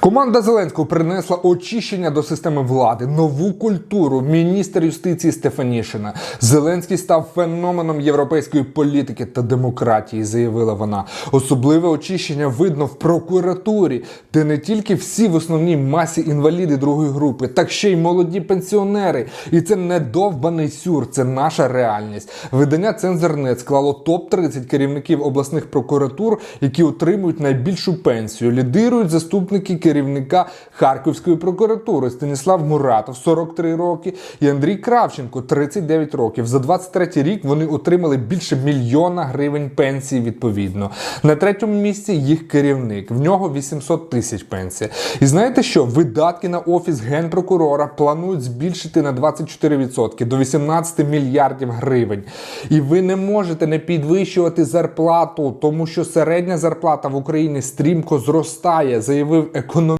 Команда Зеленського принесла очищення до системи влади, нову культуру. Міністр юстиції Стефанішина. Зеленський став феноменом європейської політики та демократії, заявила вона. Особливе очищення видно в прокуратурі, де не тільки всі в основній масі інваліди другої групи, так ще й молоді пенсіонери. І це не довбаний сюр, це наша реальність. Видання Цензорнет склало топ 30 керівників обласних прокуратур, які отримують найбільшу пенсію. Лідирують заступники керівника Харківської прокуратури Станіслав Муратов 43 роки і Андрій Кравченко 39 років. За 23 рік вони отримали більше мільйона гривень пенсії відповідно. На третьому місці їх керівник. В нього 800 тисяч пенсія. І знаєте що? Видатки на офіс генпрокурора планують збільшити на 24% до 18 мільярдів гривень. І ви не можете не підвищувати зарплату, тому що середня зарплата в Україні стрімко зростає, заявив економіст